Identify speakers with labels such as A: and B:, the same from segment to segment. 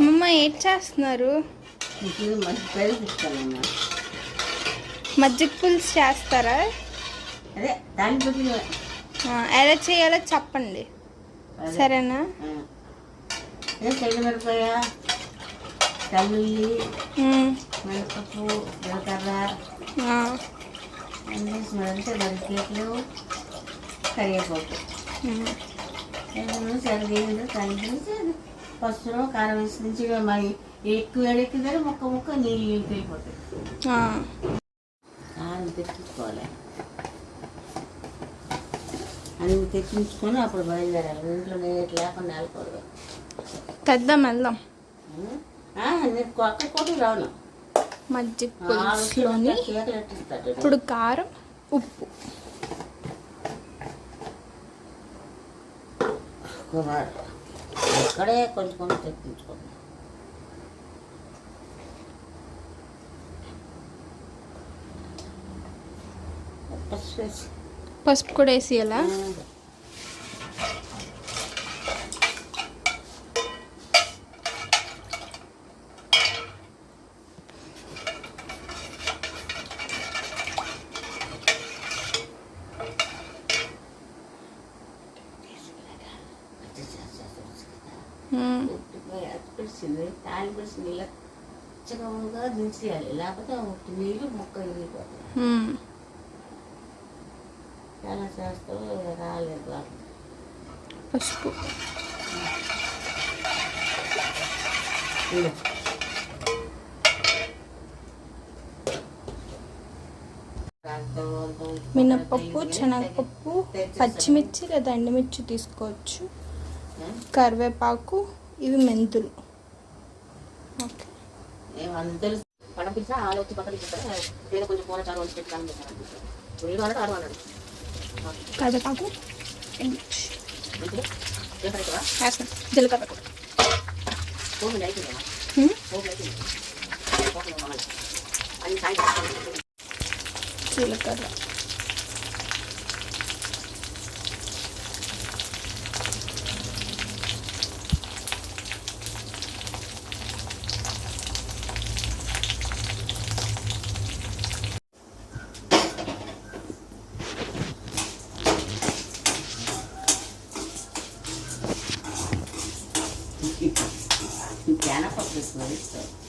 A: అమ్మ ఏం చేస్తున్నారు? మజ్జిగ పులుసు చేస్తారా? ఎలా చేయాలో చెప్పండి. సరేనా?
B: మిరపకాయ తల్లుల్లి మినపప్పు జీలకర్ర బరికేట్లు కరివేపాకు. కలిపి పసుపు కారం వేసి నుంచి మరి ఎక్కువ వేడెక్కిందని ముక్క ముక్క నీళ్ళు
A: ఆ,
B: కారం తెచ్చుకోవాలి. అన్ని తెచ్చించుకొని అప్పుడు బయలుదేరాలి. ఇంట్లో నేను లేకుండా వెళ్ళకూడదు.
A: తెద్దాం వెళ్దాం.
B: ఆ, నీకు అక్క కోటి
A: మజ్జిగ పులుసులోని ఇప్పుడు కారం ఉప్పు.
B: కుమార్. ఇక్కడే కొంచెం కొంచెం తెప్పించుకోండి పసుపు వేసి.
A: కూడా వేసేయాలా ఉమ్,
B: అతిపిడిచింది తాలిపిడిచి నీళ్ళు చక్కగా దించేయాలి లేకపోతే నీళ్ళు ముక్క ఇరిగిపోతాయి
A: ఉమ్.
B: చాలా చేస్తూ రాలేదు వాళ్ళు
A: పసుపు మినప్పప్పు శనగపప్పు. పచ్చిమిర్చి లేదా ఎండుమిర్చి తీసుకోవచ్చు? కరివేపాకు ఇవి మెంతులు. ఓకే.
B: ఏమన్నా తెలుసు. పడపిస్తా ఆలు వచ్చి పక్కన ఏదో కొంచెం వచ్చి అన్నాడు
A: కరివేపాకు వేస్తాం జీలకర్ర. this
B: really so.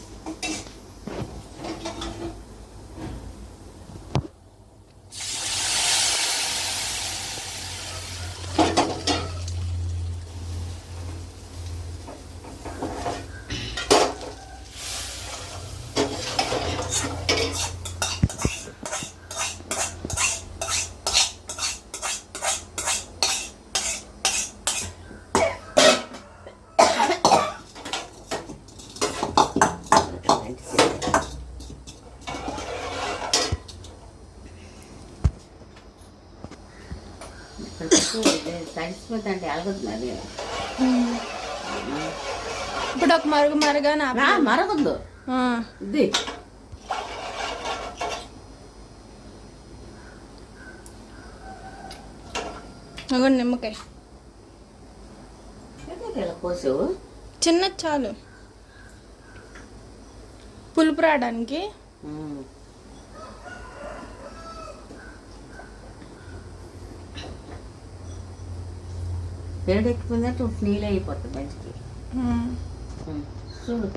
B: తడిసిపోతుంటే.
A: ఇప్పుడు ఒక మరుగు మరుగా ఆ,
B: ఇది.
A: అగోండి నిమ్మకాయ.
B: కోసావు?
A: చిన్న చాలు. పులుపు రావడానికి
B: వేడెక్కిపోయిందంటే ఉప్పు నీళ్ళు అయిపోతుంది మంచికి. చూడు.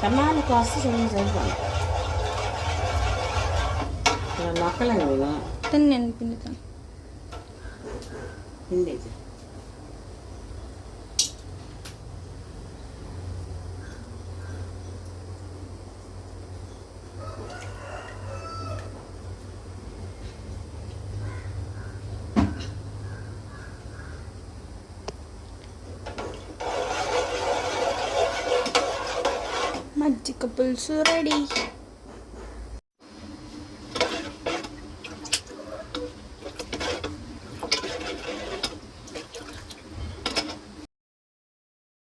B: సమాన కాస్త చిన్న సరిపోయి ఇక్కడ మొక్కలు నేను
A: తిని నేను పిండుతాను
B: పిండేది
A: మజ్జిగ పులుసు రెడీ